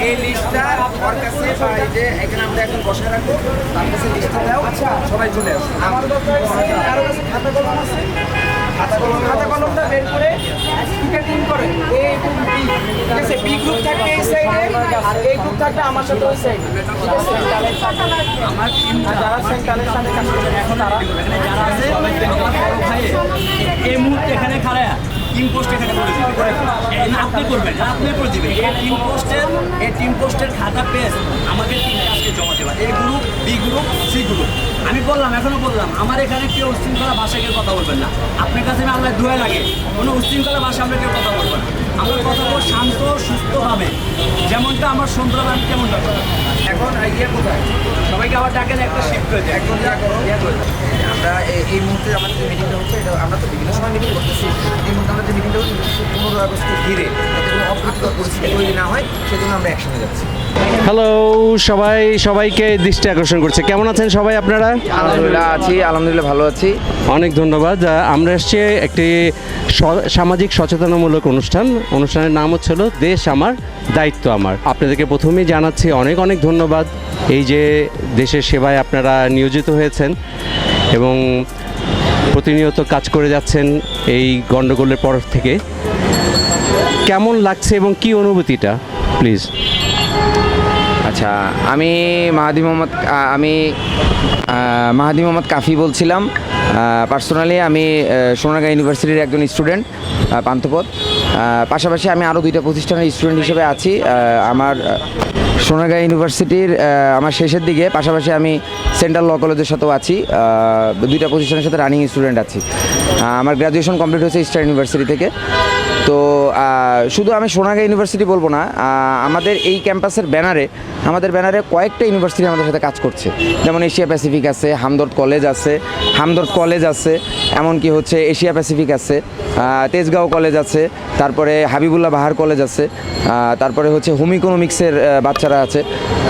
এই লিস্টটা ওর কাছে বা এই যে এখানে আমরা এখন বসে রাখব তার কাছে লিস্টটা দাও আচ্ছা। সবাই চলে আসো আমার দরকার কারও কাছে খাতা কলম আছে? খাতা কলম খাতা কলমটা বের করে টিম করে। এ এবং বি। ঠিক আছে বি গ্রুপ থাকবে এই সাইডে আর এই গ্রুপ থাকবে আমার সাথে ওই সাইডে ঠিক আছে আমার টিম যারা সেন্টারের সাথে কাজ করবে এখন তারা যারা আছে এই মুহূর্তে এখানে খাড়া টিম পোস্ট এখানে করে দিবে না আপনি করবেন, আপনি করে দিবেন। এই টিম পোস্টের এই টিম পোস্টের খাতা পেজ আমাকে তিন আজকে জমা দেবা A group B group C group আমি বললাম, এখনও বললাম, আমার এখানে কেউ উশৃঙ্খলা ভাষায় কেউ কথা বলবেন না। আপনার কাছে আমি আল্লাহ ধুয়ে লাগে, কোনো উশৃঙ্খলা ভাষা আমরা কেউ কথা বলব না। আমরা কথা বলব শান্ত সুস্থভাবে যেমনটা আমার সুন্দর আমি তেমনটা এখন ইয়ে কোথায়? সবাইকে আবার ডাকেন একটা শিফট হয়েছে একদম যা করো আমরা এই- এই মুহূর্তে আমাদের যে মিটিংটা হচ্ছে এটা আমরা তো বিভিন্ন সময় মিটিং করতেছি। এই মুহূর্তে আমরা যে মিটিংটা হচ্ছে পনেরো আগস্টকে ঘিরে যাতে কোনো অপ্রীতিকর পরিস্থিতি তৈরি না হয় সেজন্য আমরা একসঙ্গে যাচ্ছি। হ্যালো সবাই সবাইকে দৃষ্টি আকর্ষণ করছে। কেমন আছেন সবাই আপনারা? আলহামদুলিল্লাহ আছি আলহামদুলিল্লাহ ভালো আছি। অনেক ধন্যবাদ। আমরা এসছি একটি সামাজিক সচেতনামূলক অনুষ্ঠান। অনুষ্ঠানের নাম হচ্ছিল দেশ আমার দায়িত্ব আমার আপনাদেরকে প্রথমেই জানাচ্ছি অনেক অনেক ধন্যবাদ। এই যে দেশের সেবায় আপনারা নিয়োজিত হয়েছেন এবং প্রতিনিয়ত কাজ করে যাচ্ছেন এই গণ্ডগোলের পর থেকে। কেমন লাগছে এবং কি অনুভূতিটা? প্লিজ। আচ্ছা আমি মাহাদি মোহাম্মদ আমি মাহাদি মোহাম্মদ কাফি বলছিলাম। পার্সোনালি আমি সোনারগাঁ ইউনিভার্সিটির একজন স্টুডেন্ট পান্থপথ। পাশাপাশি আমি আরও দুইটা প্রতিষ্ঠানের স্টুডেন্ট হিসেবে আছি। আমার সোনারগাঁ ইউনিভার্সিটির আমার শেষের দিকে, পাশাপাশি আমি সেন্ট্রাল ল কলেজের সাথেও আছি। দুইটা প্রতিষ্ঠানের সাথে রানিং স্টুডেন্ট আছি। আমার গ্র্যাজুয়েশন কমপ্লিট হয়েছে ইস্টার ইউনিভার্সিটি থেকে। তো শুধু আমি সোনারগাঁ ইউনিভার্সিটি বলব না আমাদের এই ক্যাম্পাসের ব্যানারে, আমাদের ব্যানারে কয়েকটা ইউনিভার্সিটি আমাদের সাথে কাজ করছে। যেমন এশিয়া প্যাসিফিক আছে, হামদর্দ কলেজ আছে, হামদর্দ কলেজ আছে, এমনকি হচ্ছে এশিয়া প্যাসিফিক আছে তেজগাঁও কলেজ আছে, তারপরে হাবিবুল্লাহ বাহার কলেজ আছে তারপরে হচ্ছে হোম ইকোনমিক্সের বাচ্চারা আছে।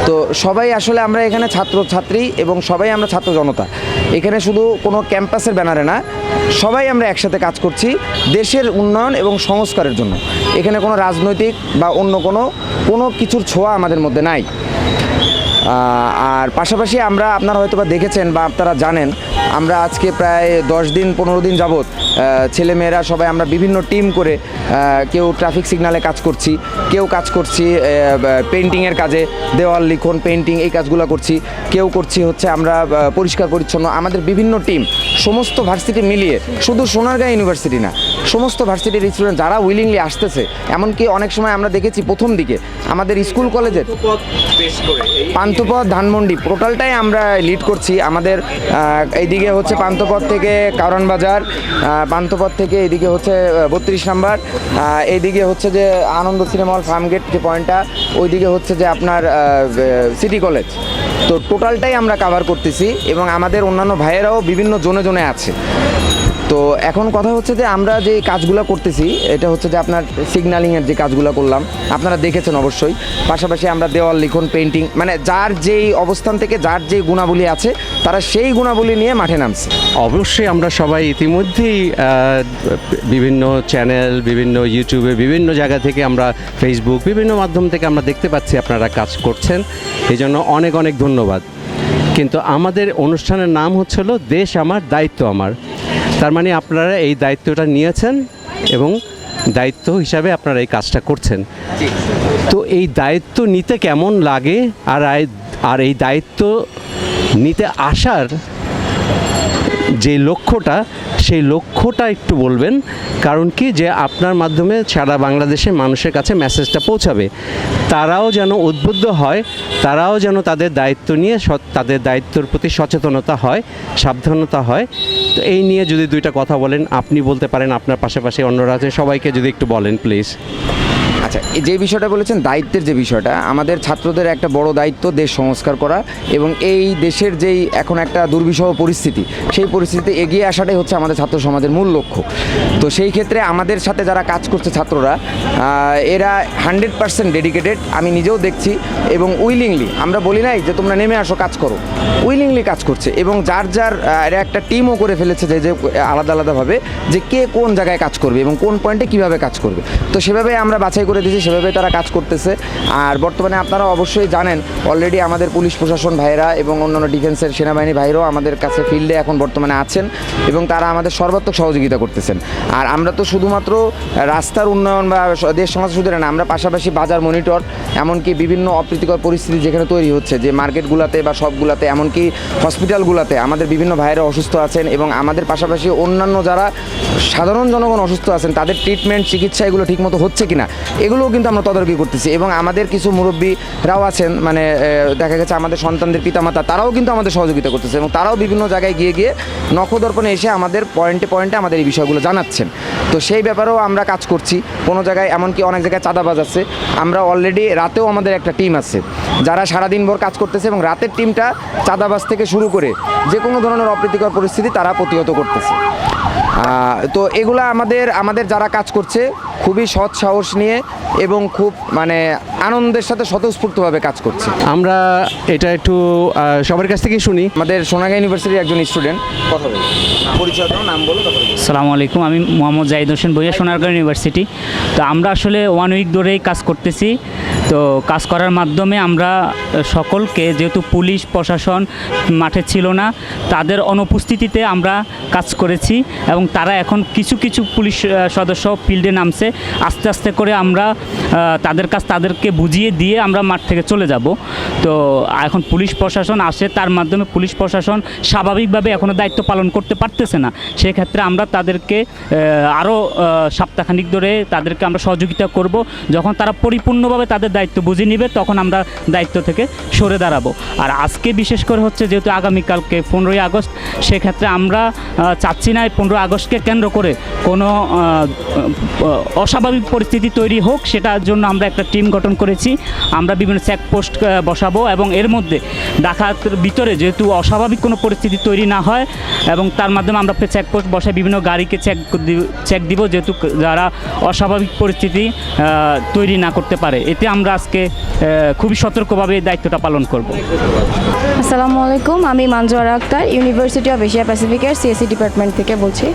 তো সবাই আসলে আমরা এখানে ছাত্র ছাত্রী এবং সবাই আমরা ছাত্র জনতা। এখানে শুধু কোনো ক্যাম্পাসের ব্যানারে না, সবাই আমরা একসাথে কাজ করছি দেশের উন্নয়ন এবং সংস্কারের জন্য। এখানে কোনো রাজনৈতিক বা অন্য কোনো কোনো কিছুর ছোঁয়া আমাদের মধ্যে নাই। আর পাশাপাশি আমরা আপনারা হয়তো বা দেখেছেন বা আপনারা জানেন আমরা আজকে প্রায় দশ দিন পনেরো দিন যাবৎ ছেলেমেয়েরা সবাই আমরা বিভিন্ন টিম করে কেউ ট্রাফিক সিগনালে কাজ করছি কেউ কাজ করছি পেন্টিংয়ের কাজে দেওয়াল লিখন পেন্টিং এই কাজগুলো করছি কেউ করছি হচ্ছে আমরা পরিষ্কার পরিচ্ছন্ন আমাদের বিভিন্ন টিম সমস্ত ভার্সিটি মিলিয়ে শুধু সোনারগাঁ ইউনিভার্সিটি না সমস্ত ভার্সিটির স্টুডেন্ট যারা উইলিংলি আসতেছে এমনকি অনেক সময় আমরা দেখেছি প্রথম দিকে আমাদের স্কুল কলেজের পান্থপথ ধানমন্ডি টোটালটাই আমরা লিড করছি। আমাদের এইদিকে হচ্ছে পান্থপথ থেকে কারণ বাজার আহ, পান্থপথ থেকে এইদিকে হচ্ছে বত্রিশ নাম্বার। এইদিকে হচ্ছে যে আনন্দ সিনেমা হল ফার্মগেট যে পয়েন্টটা ওইদিকে হচ্ছে যে আপনার সিটি কলেজ তো টোটালটাই আমরা কাভার করতেছি এবং আমাদের অন্যান্য ভাইয়েরাও বিভিন্ন জোনে জোনে আছে। তো এখন কথা হচ্ছে যে আমরা যে কাজগুলো করতেছি, এটা হচ্ছে যে আপনার সিগন্যালিংয়ের যে কাজগুলো করলাম, আপনারা দেখেছেন অবশ্যই। পাশাপাশি আমরা দেওয়াল, লিখন পেন্টিং মানে যার যেই অবস্থান থেকে যার যেই গুণাবলী আছে, তারা সেই গুণাবলী নিয়ে মাঠে নামছে। অবশ্যই আমরা সবাই ইতিমধ্যেই বিভিন্ন চ্যানেল বিভিন্ন ইউটিউবে বিভিন্ন জায়গা থেকে আমরা ফেসবুক বিভিন্ন মাধ্যম থেকে আমরা দেখতে পাচ্ছি আপনারা কাজ করছেন। এই জন্য অনেক অনেক ধন্যবাদ। কিন্তু আমাদের অনুষ্ঠানের নাম হচ্ছিল দেশ আমার দায়িত্ব আমার। তার মানে আপনারা এই দায়িত্বটা নিয়েছেন এবং দায়িত্ব হিসাবে আপনারা এই কাজটা করছেন। তো এই দায়িত্ব নিতে কেমন লাগে? আর আর এই দায়িত্ব নিতে আসার যে লক্ষ্যটা সেই লক্ষ্যটা একটু বলবেন, কারণ কি যে আপনার মাধ্যমে সারা বাংলাদেশের মানুষের কাছে মেসেজটা পৌঁছাবে। তারাও যেন উদ্বুদ্ধ হয়, তারাও যেন তাদের দায়িত্ব নিয়ে তাদের দায়িত্বর প্রতি সচেতনতা হয়, সাবধানতা হয়। তো এই নিয়ে যদি দুইটা কথা বলেন, আপনি বলতে পারেন আপনার পাশাপাশি অন্যরা আছে, সবাইকে যদি একটু বলেন প্লিজ আচ্ছা যে বিষয়টা বলেছেন, দায়িত্বের যে বিষয়টা, আমাদের ছাত্রদের একটা বড় দায়িত্ব দেশ সংস্কার করা এবং এই দেশের যেই এখন একটা দুর্বিষহ পরিস্থিতি, সেই পরিস্থিতিতে এগিয়ে আসাটাই হচ্ছে আমাদের ছাত্র সমাজের মূল লক্ষ্য। তো সেই ক্ষেত্রে আমাদের সাথে যারা কাজ করছে ছাত্ররা এরা হান্ড্রেড পার্সেন্ট ডেডিকেটেড, আমি নিজেও দেখছি এবং উইলিংলি, আমরা বলি নাই যে তোমরা নেমে আসো, কাজ করো। উইলিংলি কাজ করছে এবং যার যার এরা একটা টিমও করে ফেলেছে যে যে, আলাদা আলাদাভাবে যে কে কোন জায়গায় কাজ করবে এবং কোন পয়েন্টে কীভাবে কাজ করবে। তো সেভাবে আমরা বাছাই করে দিয়েছি, সেভাবে তারা কাজ করতেছে। আর বর্তমানে আপনারা অবশ্যই জানেন অলরেডি আমাদের পুলিশ প্রশাসন ভাইরা এবং অন্যান্য ডিফেন্সের সেনাবাহিনী ভাইরাও আমাদের কাছে ফিল্ডে এখন বর্তমানে আছেন এবং তারা আমাদের সর্বাত্মক সহযোগিতা করতেছেন। আর আমরা তো শুধুমাত্র রাস্তার উন্নয়ন বা দেশ সমাজ শুধু না, আমরা পাশাপাশি বাজার মনিটর এমনকি বিভিন্ন অপ্রীতিকর পরিস্থিতি যেখানে তৈরি হচ্ছে, যে মার্কেটগুলোতে বা সবগুলাতে, এমনকি হসপিটালগুলোতে আমাদের বিভিন্ন ভাইরা অসুস্থ আছেন এবং আমাদের পাশাপাশি অন্যান্য যারা সাধারণ জনগণ অসুস্থ আছেন, তাদের ট্রিটমেন্ট চিকিৎসা এগুলো ঠিকমতো হচ্ছে কিনা এগুলোও কিন্তু আমরা তদারকি করতেছি। এবং আমাদের কিছু মুরব্বীরাও আছেন মানে দেখা গেছে আমাদের সন্তানদের পিতামাতা, তারাও কিন্তু আমাদের সহযোগিতা করতেছে এবং তারাও বিভিন্ন জায়গায় গিয়ে গিয়ে নখদর্পণে এসে আমাদের পয়েন্টে পয়েন্টে আমাদের এই বিষয়গুলো জানাচ্ছেন। তো সেই ব্যাপারেও আমরা কাজ করছি। কোনো জায়গায়, এমনকি অনেক জায়গায় চাঁদাবাজ আছে। আমরা অলরেডি রাতেও আমাদের একটা টিম আছে, যারা সারাদিন ভর কাজ করতেছে এবং রাতের টিমটা চাঁদাবাজ থেকে শুরু করে যে কোনো ধরনের অপ্রীতিকর পরিস্থিতি তারা প্রতিহত করতেছে। তো এগুলা আমাদের আমাদের যারা কাজ করছে খুবই সৎ সাহস নিয়ে এবং খুব মানে আনন্দের সাথে স্বতঃস্ফূর্তভাবে কাজ করছে। আমরা এটা একটু সবার কাছ থেকেই শুনি। আমাদের সোনাগা ইউনিভার্সিটির একজন স্টুডেন্ট কথা পরিচয় নাম বলো সালামু আলাইকুম আমি মোহাম্মদ জাহিদ হোসেন বইয়া সোনারগাঁও ইউনিভার্সিটি। তো আমরা আসলে ওয়ান উইক ধরেই কাজ করতেছি। তো কাজ করার মাধ্যমে আমরা সকলকে যেহেতু পুলিশ প্রশাসন মাঠে ছিল না তাদের অনুপস্থিতিতে আমরা কাজ করেছি এবং তারা এখন কিছু কিছু পুলিশ সদস্য ফিল্ডে নামছে। আস্তে আস্তে করে আমরা তাদের কাছ, তাদেরকে বুঝিয়ে দিয়ে আমরা মাঠ থেকে চলে যাব। তো এখন পুলিশ প্রশাসন আসে, তার মাধ্যমে পুলিশ প্রশাসন স্বাভাবিকভাবে এখনও দায়িত্ব পালন করতে পারতেছে না। সেক্ষেত্রে আমরা তাদেরকে আরও সপ্তাহখানিক ধরে তাদেরকে আমরা সহযোগিতা করব। যখন তারা পরিপূর্ণভাবে তাদের দায়িত্ব বুঝে নেবে, তখন আমরা দায়িত্ব থেকে সরে দাঁড়াবো। আর আজকে বিশেষ করে হচ্ছে যেহেতু আগামীকালকে পনেরোই আগস্ট, সেক্ষেত্রে আমরা চাচ্ছি না পনেরোই আগস্টকে কেন্দ্র করে কোনো অস্বাভাবিক পরিস্থিতি তৈরি হোক, সেটার জন্য আমরা একটা টিম গঠন করেছি। আমরা বিভিন্ন চেকপোস্ট বসাবো এবং এর মধ্যে ডাকাত ভিতরে যেহেতু অস্বাভাবিক কোনো পরিস্থিতি তৈরি না হয় এবং তার মাধ্যমে আমরা চেকপোস্ট বসাই, বিভিন্ন গাড়িকে চেক চেক দিব যেহেতু যারা অস্বাভাবিক পরিস্থিতি তৈরি না করতে পারে। এতে আমরা আজকে খুবই সতর্কভাবে দায়িত্বটা পালন করব। আসসালামু আলাইকুম, আমি Manzoara Akhter university of Asia প্যাসিফিকের CSC department থেকে বলছি।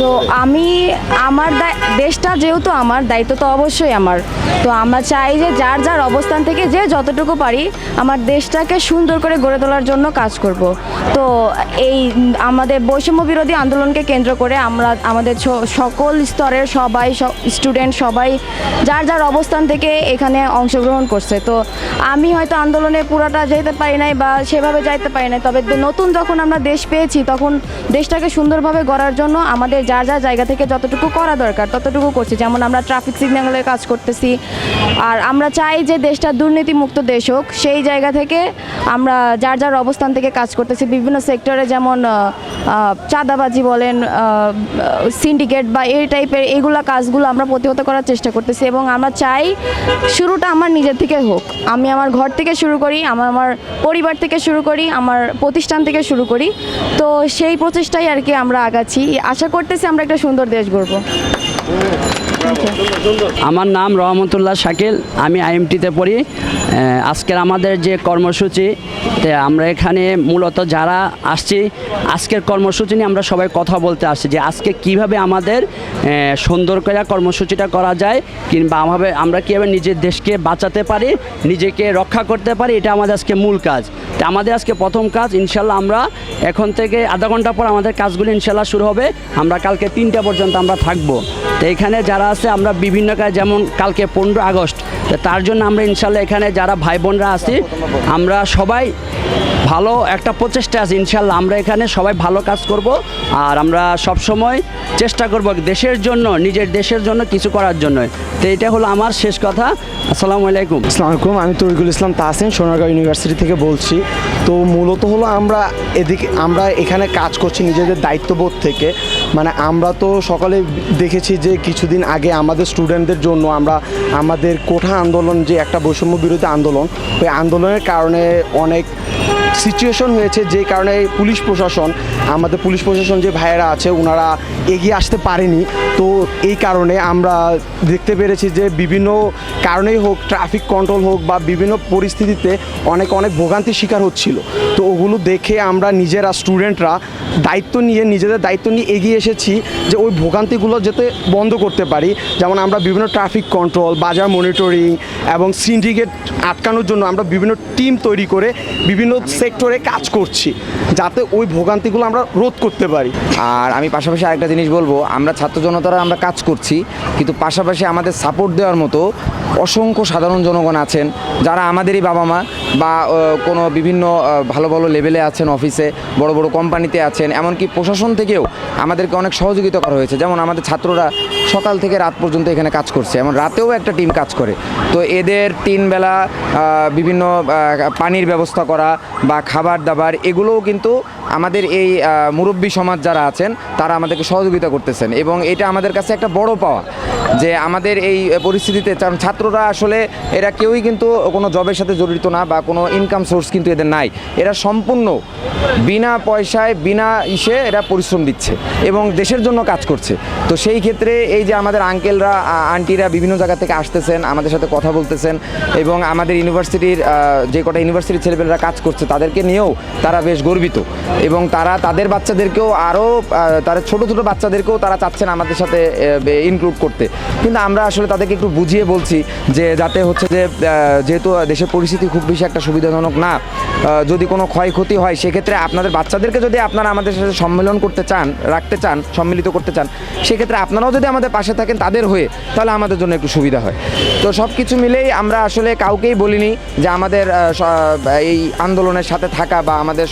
তো আমি, আমার দেশটা যেহেতু আমার, দায়িত্ব তো অবশ্যই আমার। তো আমরা চাই যে যার যার অবস্থান থেকে যে যতটুকু পারি, আমার দেশটাকে সুন্দর করে গড়ে তোলার জন্য কাজ করব। তো এই আমাদের বৈষম্য বিরোধী আন্দোলনকে কেন্দ্র করে আমরা, আমাদের সকল স্তরের সবাই স্টুডেন্ট সবাই যার যার অবস্থান থেকে এখানে অংশগ্রহণ করছে। তো আমি হয়তো আন্দোলনে পুরোটা যেতে পারি নাই বা সেভাবে যাইতে পারি নাই, তবে নতুন যখন আমরা দেশ পেয়েছি, তখন দেশটাকে সুন্দরভাবে গড়ার জন্য আমাদের যার যার জায়গা থেকে যতটুকু করা দরকার, ততটুকু করছি। যেমন আমরা ট্রাফিক সিগন্যালের কাজ করতেছি, আর আমরা চাই যে দেশটা দুর্নীতিমুক্ত দেশ হোক, সেই জায়গা থেকে আমরা যার যার অবস্থান থেকে কাজ করতেছি। বিভিন্ন সেক্টরে যেমন চাঁদাবাজি বলেন সিন্ডিকেট বা এই টাইপের এইগুলা কাজগুলো আমরা প্রতিহত করার চেষ্টা করতেছি এবং আমরা চাই শুরুটা আমার নিজের থেকে হোক। আমি আমার ঘর থেকে শুরু করি আমার আমার পরিবার থেকে শুরু করি, আমার প্রতিষ্ঠান থেকে শুরু করি। তো সেই প্রচেষ্টাই আর কি আমরা আগাচ্ছি। আশা করতেছি আমরা একটা সুন্দর দেশ গড়ব। আমার নাম রহমতুল্লাহ শাকিল, আমি আইএমটিতে পড়ি। আজকের আমাদের যে কর্মসূচি আমরা এখানে মূলত যারা আসছি, আজকের কর্মসূচি নিয়ে আমরা সবাই কথা বলতে আসছি যে আজকে কীভাবে আমাদের সুন্দর করে কর্মসূচিটা করা যায়, কিংবা আমাদের আমরা কীভাবে নিজের দেশকে বাঁচাতে পারি, নিজেকে রক্ষা করতে পারি, এটা আমাদের আজকে মূল কাজ। তো আমাদের আজকে প্রথম কাজ, ইনশাল্লাহ আমরা এখন থেকে আধা ঘণ্টা পর আমাদের কাজগুলো ইনশাল্লাহ শুরু হবে। আমরা কালকে তিনটা পর্যন্ত আমরা থাকব। তো এখানে যারা আছে, আমরা বিভিন্ন কাজ, যেমন কালকে পনেরো আগস্ট তার জন্য আমরা ইনশাল্লাহ এখানে যারা ভাই বোনরা আছি, আমরা সবাই ভালো একটা প্রচেষ্টা আছে, ইনশাল্লাহ। আমরা এখানে সবাই ভালো কাজ করব আর আমরা সব সময় চেষ্টা করব দেশের জন্য, নিজের দেশের জন্য কিছু করার জন্য। তো এটা হলো আমার শেষ কথা। আসসালামু আলাইকুম। আসসালামু আলাইকুম, আমি তরিকুল ইসলাম তাহসিন, সোনারগাঁও ইউনিভার্সিটি থেকে বলছি। তো মূলত হলো আমরা এদিকে, আমরা এখানে কাজ করছি নিজেদের দায়িত্ববোধ থেকে। মানে আমরা তো সকালে দেখেছি যে কিছুদিন আগে আমাদের স্টুডেন্টদের জন্য আমরা, আমাদের কোঠা আন্দোলন যে একটা বৈষম্য বিরোধী আন্দোলন, ওই আন্দোলনের কারণে অনেক সিচুয়েশন হয়েছে যে কারণে পুলিশ প্রশাসন, আমাদের পুলিশ প্রশাসন যে ভাইয়েরা আছে ওনারা এগিয়ে আসতে পারেনি। তো এই কারণে আমরা দেখতে পেরেছি যে বিভিন্ন কারণেই হোক ট্রাফিক কন্ট্রোল হোক বা বিভিন্ন পরিস্থিতিতে অনেক অনেক ভোগান্তির শিকার হচ্ছিল। তো ওগুলো দেখে আমরা নিজেরা স্টুডেন্টরা দায়িত্ব নিয়ে, নিজেদের দায়িত্ব নিয়ে এগিয়ে এসেছি যে ওই ভোগান্তিগুলো যাতে বন্ধ করতে পারি। যেমন আমরা বিভিন্ন ট্রাফিক কন্ট্রোল বাজার মনিটরিং এবং সিন্ডিকেট আটকানোর জন্য আমরা বিভিন্ন টিম তৈরি করে বিভিন্ন সেক্টরে কাজ করছি, যাতে ওই ভোগান্তিগুলো আমরা রোধ করতে পারি। আর আমি পাশাপাশি আরেকটা জিনিস বলব, আমরা ছাত্র জনতারা আমরা কাজ করছি, কিন্তু পাশাপাশি আমাদের সাপোর্ট দেওয়ার মতো অসংখ্য সাধারণ জনগণ আছেন, যারা আমাদেরই বাবা মা বা কোনো বিভিন্ন ভালো ভালো লেভেলে আছেন অফিসে বড় বড় কোম্পানিতে আছেন, এমনকি প্রশাসন থেকেও আমাদেরকে অনেক সহযোগিতা করা হয়েছে। যেমন আমাদের ছাত্ররা সকাল থেকে রাত পর্যন্ত এখানে কাজ করছে, এমন রাতেও একটা টিম কাজ করে। তো এদের তিন বেলা বিভিন্ন পানির ব্যবস্থা করা বা খাবার দাবার, এগুলোও কিন্তু আমাদের এই মুরব্বী সমাজ যারা আছেন, তারা আমাদেরকে সহযোগিতা করতেছেন এবং এটা আমাদের কাছে একটা বড় পাওয়া যে আমাদের এই পরিস্থিতিতে কারণ ছাত্ররা আসলে এরা কেউই কিন্তু কোনো জবের সাথে জড়িত না বা কোনো ইনকাম সোর্স কিন্তু এদের নাই। এরা সম্পূর্ণ বিনা পয়সায়, বিনা ইসে এরা পরিশ্রম দিচ্ছে এবং দেশের জন্য কাজ করছে। তো সেই ক্ষেত্রে এই যে আমাদের আঙ্কেলরা আন্টিরা বিভিন্ন জায়গা থেকে আসতেছেন, আমাদের সাথে কথা বলতেছেন এবং আমাদের ইউনিভার্সিটির যে কটা ইউনিভার্সিটির ছেলেপেলেরা কাজ করছে তাদেরকে নিয়েও তারা বেশ গর্বিত। এবং তারা তাদের বাচ্চাদেরকেও আরও তারা ছোট ছোট বাচ্চাদেরকেও তারা চাচ্ছেন আমাদের সাথে ইনক্লুড করতে। কিন্তু আমরা আসলে তাদেরকে একটু বুঝিয়ে বলছি যে, যাতে হচ্ছে যে যেহেতু দেশের পরিস্থিতি খুব বেশি একটা সুবিধাজনক না যদি কোনো ক্ষয়ক্ষতি হয়, সেক্ষেত্রে আপনাদের বাচ্চাদেরকে যদি আপনারা আমাদের সাথে সম্মেলন করতে চান, রাখতে চান, সম্মিলিত করতে চান, সেক্ষেত্রে আপনারাও যদি আমাদের পাশে থাকেন তাদের হয়ে, তাহলে আমাদের জন্য একটু সুবিধা হয়। তো সব কিছু মিলেই আমরা আসলে কাউকেই বলিনি যে আমাদের এই আন্দোলনের সাথে থাকা বা আমাদের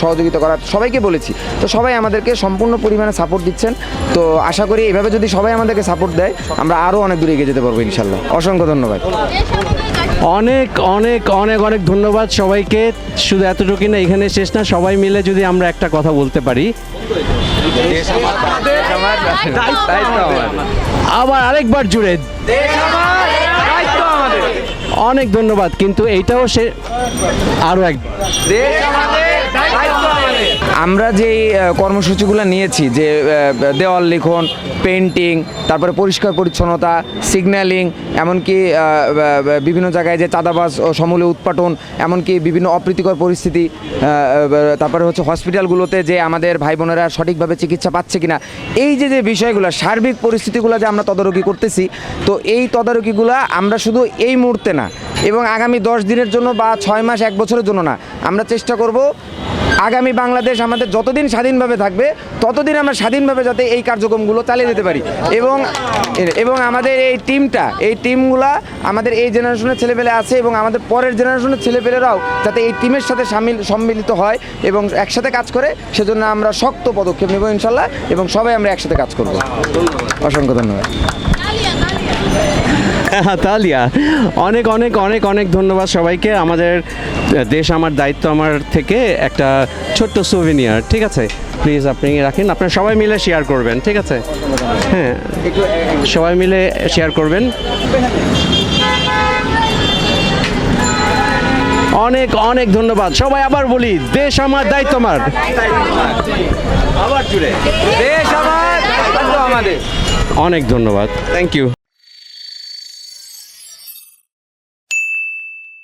সহযোগিতা করার সবাইকে বলেছি। তো সবাই আমাদেরকে সম্পূর্ণ পরিমাণে সাপোর্ট দিচ্ছেন। তো আশা করি এভাবে যদি সবাই আমাদেরকে সাপোর্ট দেয় আমরা আরও অনেক দূরে এগিয়ে যেতে পারব ইনশাল্লাহ অসংখ্য ধন্যবাদ। অনেক অনেক অনেক অনেক ধন্যবাদ সবাইকে। শুধু এতটুকু না এখানে শেষ না সবাই মিলে যদি আমরা একটা কথা বলতে পারি। আবার আরেকবার জুড়ে। অনেক ধন্যবাদ কিন্তু এইটাও সে আরও এক আমরা যে কর্মসূচিগুলো নিয়েছি, যে দেওয়াল লিখন পেন্টিং তারপরে পরিষ্কার পরিচ্ছন্নতা, সিগন্যালিং, এমনকি বিভিন্ন জায়গায় যে চাঁদাবাজ সমূলে উৎপাটন, এমনকি বিভিন্ন অপ্রীতিকর পরিস্থিতি তারপরে হচ্ছে হসপিটালগুলোতে যে আমাদের ভাই বোনেরা সঠিকভাবে চিকিৎসা পাচ্ছে কিনা, এই যে যে বিষয়গুলো, সার্বিক পরিস্থিতিগুলো যে আমরা তদারকি করতেছি, তো এই তদারকিগুলো আমরা শুধু এই মুহূর্তে না, এবং আগামী দশ দিনের জন্য বা ছয় মাস, এক বছরের জন্য না, আমরা চেষ্টা করব আগামী বাংলাদেশ আমাদের যতদিন স্বাধীনভাবে থাকবে, ততদিন আমরা স্বাধীনভাবে যাতে এই কার্যক্রমগুলো চালিয়ে যেতে পারি। এবং এবং আমাদের এই টিমটা, এই টিমগুলা আমাদের এই জেনারেশনের ছেলেপেলে আছে এবং আমাদের পরের জেনারেশনের ছেলেপেলেরাও যাতে এই টিমের সাথে সামিল, সম্মিলিত হয় এবং একসাথে কাজ করে, সেজন্য আমরা শক্ত পদক্ষেপ নেব ইনশাল্লাহ এবং সবাই আমরা একসাথে কাজ করব। অসংখ্য ধন্যবাদ। তালিয়া অনেক অনেক অনেক অনেক ধন্যবাদ সবাইকে। আমাদের দেশ আমার দায়িত্ব আমার থেকে একটা ছোট্ট সুভিনিয়ার ঠিক আছে? প্লিজ আপনি রাখেন। আপনারা সবাই মিলে শেয়ার করবেন ঠিক আছে? হ্যাঁ সবাই মিলে শেয়ার করবেন। অনেক অনেক ধন্যবাদ। সবাই আবার বলি দেশ আমার দায়িত্ব আমার। আবার জুড়ে। দেশ আমার আমাদের। অনেক ধন্যবাদ। Thank you